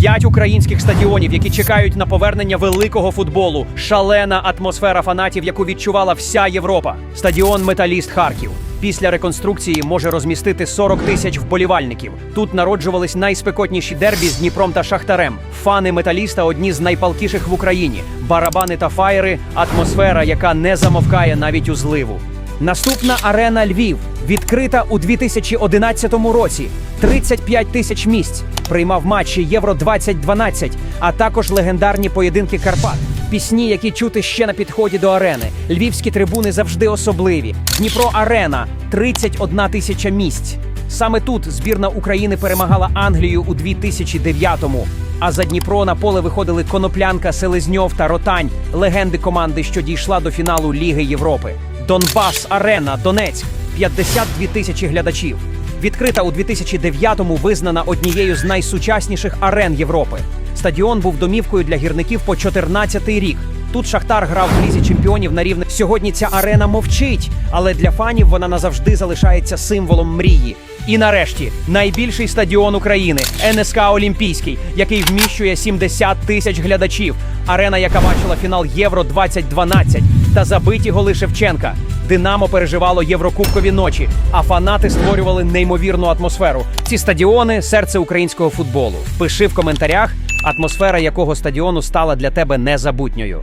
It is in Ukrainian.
П'ять українських стадіонів, які чекають на повернення великого футболу. Шалена атмосфера фанатів, яку відчувала вся Європа. Стадіон Металіст Харків. Після реконструкції може розмістити 40 тисяч вболівальників. Тут народжувались найспекотніші дербі з Дніпром та Шахтарем. Фани металіста одні з найпалкіших в Україні. Барабани та фаєри, атмосфера, яка не замовкає навіть у зливу. Наступна арена Львів відкрита у 2011 році. 35 тисяч місць. Приймав матчі Євро 2012, а також легендарні поєдинки Карпат. Пісні, які чути ще на підході до арени. Львівські трибуни завжди особливі. Дніпро Арена 31 тисяча місць. Саме тут збірна України перемагала Англію у 2009-му. А за Дніпро на поле виходили Коноплянка, Селезньов та Ротань, легенди команди, що дійшла до фіналу Ліги Європи. Донбас Арена, Донецьк 52 тисячі глядачів. Відкрита у 2009-му визнана однією з найсучасніших арен Європи. Стадіон був домівкою для гірників по 14-й рік. Тут Шахтар грав в лізі чемпіонів на рівні. Сьогодні ця арена мовчить, але для фанів вона назавжди залишається символом мрії. І нарешті найбільший стадіон України НСК Олімпійський, який вміщує 70 тисяч глядачів. Арена, яка бачила фінал Євро 2012 та забиті голи Шевченка. Динамо переживало єврокубкові ночі, а фанати створювали неймовірну атмосферу. Ці стадіони серце українського футболу. Пиши в коментарях, атмосфера якого стадіону стала для тебе незабутньою.